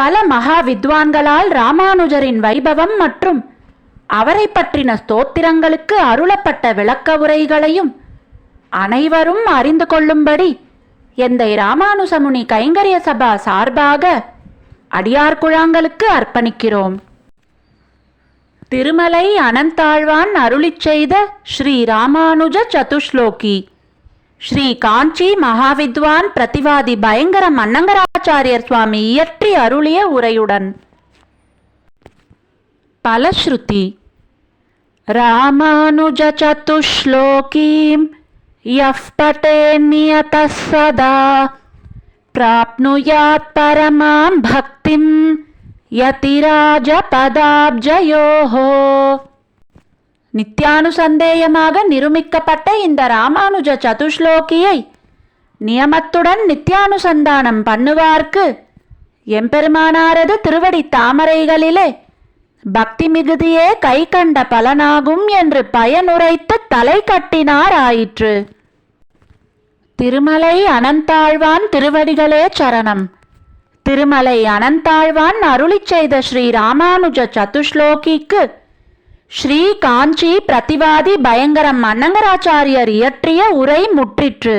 பல மகா வித்வான்களால் ராமானுஜரின் வைபவம் மற்றும் அவரை பற்றின ஸ்தோத்திரங்களுக்கு அருளப்பட்ட விளக்க உரைகளையும் அனைவரும் அறிந்து கொள்ளும்படி எந்தை ராமானுசமுனி கைங்கரிய சபா சார்பாக அடியார்குழாங்களுக்கு அர்ப்பணிக்கிறோம். திருமலை அனந்தாழ்வான் அருளிச் செய்த ஸ்ரீ ராமானுஜ சதுஷ்லோகி. ஸ்ரீ காஞ்சி மகாவித்வான் பிரதிவாதி பயங்கர மன்னங்கராச்சாரியர் சுவாமி இயற்றி அருளிய உரையுடன் பலஸ்ருதி ராமானுஜ சதுஸ்லோகீம் यः पठेन्नियतः सदा प्राप्नुयात् परमां भक्तिं யதிராஜபதாப்ஜயோः நித்யானுசந்தேயமாக நிருமிக்கப்பட்ட இந்த ராமானுஜ சதுஸ்லோகியை நியமத்துடன் நித்யானுசந்தானம் பண்ணுவார்க்கு. எம்பெருமானாரது திருவடி தாமரைகளிலே பக்தி மிகுதியே கை கண்ட பலனாகும் என்று பயனுரைத்து தலை கட்டினார் ஆயிற்று திருமலை அனந்தாழ்வான் திருவடிகளே சரணம். திருமலை அனந்தாழ்வான் அருளி செய்த ஸ்ரீ ராமானுஜ சதுஷ்லோகிக்கு ஸ்ரீ காஞ்சி பிரதிவாதி பயங்கரம் அன்னங்கராச்சாரியர் இயற்றிய உரை முற்றிற்று.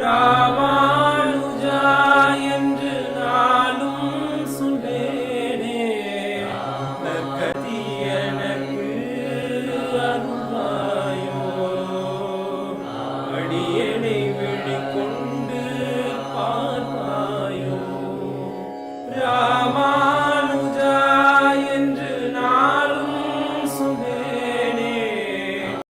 Ram.